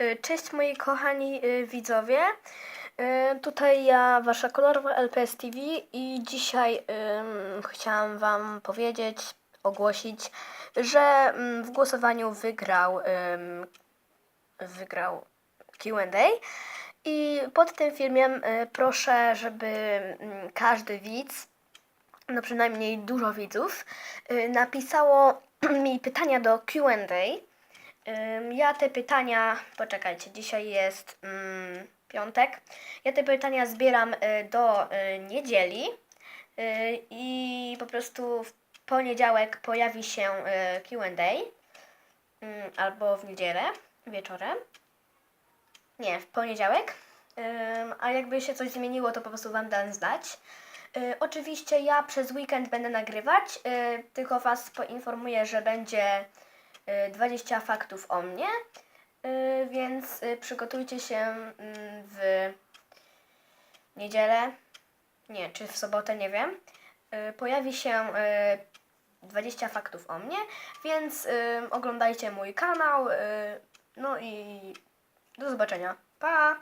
Y, Cześć moi kochani y, widzowie. Y, Tutaj ja, wasza kolorowa LPS TV i dzisiaj ym, chciałam wam powiedzieć, ogłosić, że ym, w głosowaniu wygrał ym, wygrał Q&A i pod tym filmem y, proszę, żeby ym, każdy widz no przynajmniej dużo widzów, y, napisało mi pytania do QA. Ja te pytania, poczekajcie, dzisiaj jest mm, piątek. Ja te pytania zbieram y, do y, niedzieli y, i po prostu w poniedziałek pojawi się QA albo w niedzielę wieczorem. Nie, w poniedziałek. A jakby się coś zmieniło, to po prostu Wam dam znać. Oczywiście ja przez weekend będę nagrywać, tylko Was poinformuję, że będzie 20 faktów o mnie, y, więc y, przygotujcie się mm, w niedzielę, nie, czy w sobotę, nie wiem. Y, pojawi się y, 20 faktów o mnie, więc y, oglądajcie mój kanał, y, no i do zobaczenia. Pa!